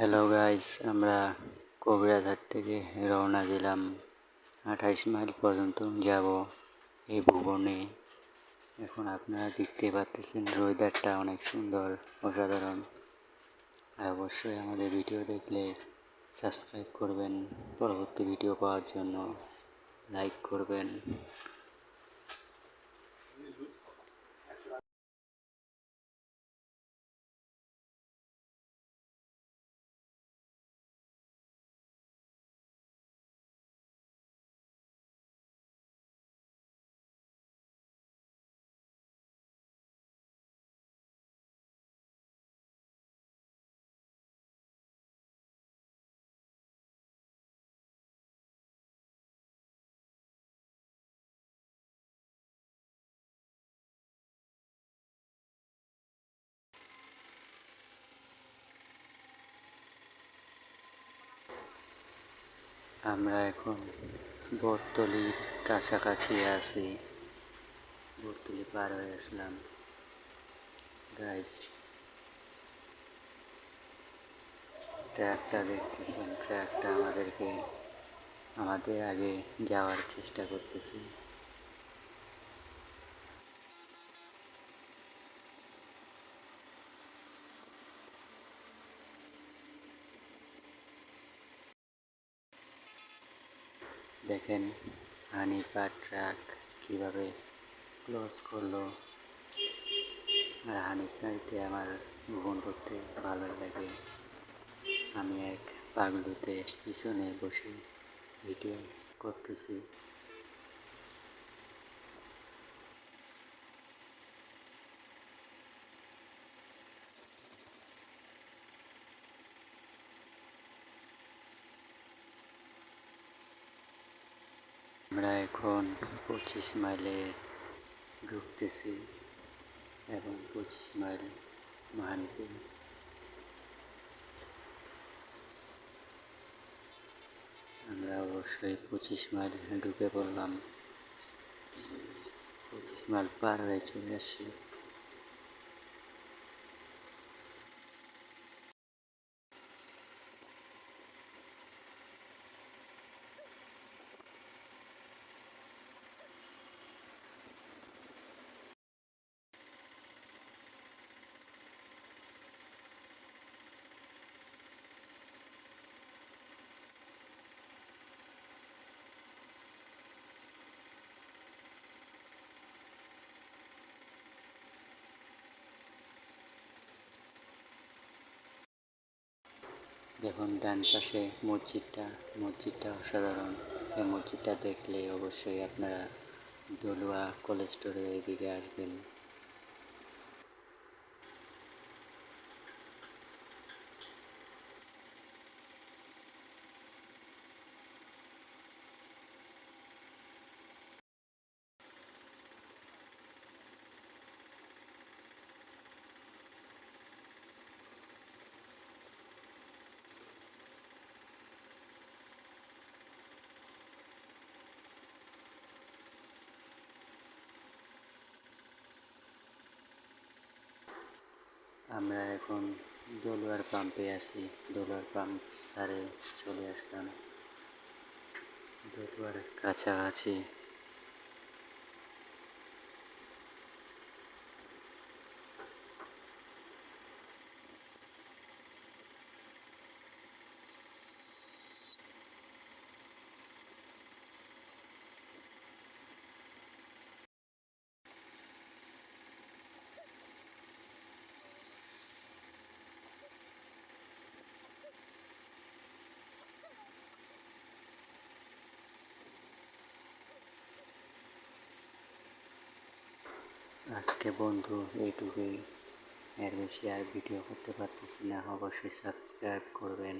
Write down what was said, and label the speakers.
Speaker 1: Hello guys আমরা কবিরাঘাট থেকে রওনা দিলাম। আঠাইশ মাইল পর্যন্ত যাব এই ভুবনে। এখন আপনারা দেখতে পাচ্ছেন ওয়েদারটা অনেক সুন্দর, অসাধারণ। আর অবশ্যই আমাদের ভিডিও দেখলে সাবস্ক্রাইব করবেন। পরবর্তী ভিডিও পাওয়ার জন্য লাইক করবেন। আমরা এখন বটতলির কাছাকাছি আছি। বটতলি পার হয়ে আসলাম। গাইস ট্র্যাকটা দেখতেছেন। ট্র্যাকটা আমাদেরকে, আমাদের আগে যাওয়ার চেষ্টা করতেছে। দেখেন হানি ট্রাক কীভাবে ক্লোজ করল। আর হানি গাড়িতে আমার ভ্রমণ করতে ভালো লাগে। আমি এক পাগলুতে পিছনে বসে ভিডিও করতেছি। আমরা এখন পঁচিশ মাইলে ঢুকতেছি এবং পঁচিশ মাইল মাহানিতে। আমরা অবশ্যই পঁচিশ মাইল ঢুকে পড়লাম। পঁচিশ মাইল পার হয়ে চলে আসছি দেখুন, ডান পাশে মসজিদটা মসজিদটা অসাধারণ। এই মসজিদটা দেখলে অবশ্যই আপনারা দলুয়া কলেজ স্টোরের এদিকে আসবেন। আমরা এখন দোলুয়ার পাম্পে আছি। দোলুয়ার পাম্প সারে চলে আসলাম। দোলুয়ার কাছাকাছি আজকে বন্ধু এইটুকুই। এর বেশি আর ভিডিও করতে পারতেছি না। অবশ্যই সাবস্ক্রাইব করবেন।